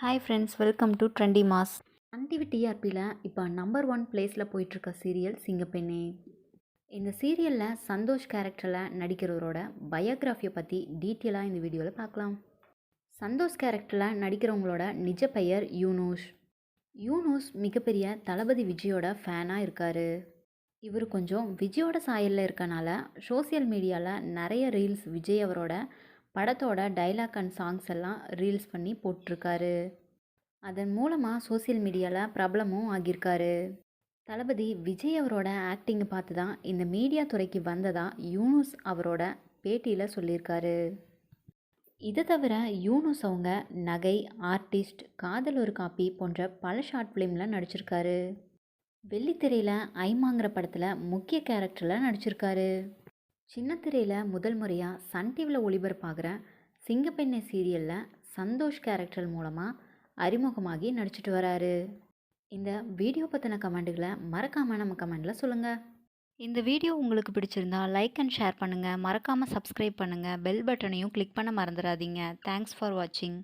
Hi friends welcome to trendy mass Sun TV டிஆர்பியில் இப்போ number one பிளேஸில் போயிட்டுருக்க serial சிங்கப்பெண்ணே. இந்த சீரியலில் சந்தோஷ் கேரக்டரில் நடிக்கிறவரோட பயோகிராஃபியை பற்றி டீட்டெயிலாக இந்த வீடியோவில் பார்க்கலாம் சந்தோஷ் கேரக்டரில் நடிக்கிறவங்களோட நிஜ பெயர் யூனூஸ் யூனோஸ் மிகப்பெரிய தளபதி விஜயோட ஃபேனாக இருக்கார். இவர் கொஞ்சம் விஜயோட சாயலில் இருக்கனால சோஷியல் மீடியாவில் நிறைய ரீல்ஸ் விஜய் அவரோட படத்தோட டைலாக் அண்ட் சாங்ஸ் எல்லாம் ரீல்ஸ் பண்ணி போட்டிருக்காரு. அதன் மூலமாக சோஷியல் மீடியாவில் பிரபலமும் ஆகியிருக்காரு. தளபதி விஜய் அவரோட ஆக்டிங்கை பார்த்து தான் இந்த மீடியா துறைக்கு வந்ததாக யூனுஸ் அவரோட பேட்டியில் சொல்லியிருக்காரு. இதை தவிர யூனுஸ் அவங்க நகை ஆர்டிஸ்ட் காதல் ஒரு காப்பி போன்ற பல ஷார்ட் ஃபிலிமில் நடிச்சிருக்காரு. வெள்ளித்திரையில் ஐமாங்கிற படத்தில் முக்கிய கேரக்டரில் நடிச்சிருக்காரு. சின்னத்திரையில் முதல் முறையாக சன் டிவியில் ஒளிபரப்பாகிற சிங்கப்பெண்ணை சீரியலில் சந்தோஷ் கேரக்டர் மூலமாக அறிமுகமாகி நடிச்சிட்டு வராரு. இந்த வீடியோ பற்றின கமெண்ட்டுகளை மறக்காமல் நம்ம கமெண்டில் சொல்லுங்கள் இந்த வீடியோ உங்களுக்கு பிடிச்சிருந்தா லைக் அண்ட் ஷேர் பண்ணுங்கள் மறக்காமல் சப்ஸ்கிரைப் பண்ணுங்கள் பெல் பட்டனையும் கிளிக் பண்ண மறந்துடாதீங்க. தேங்க்ஸ் ஃபார் வாட்சிங்.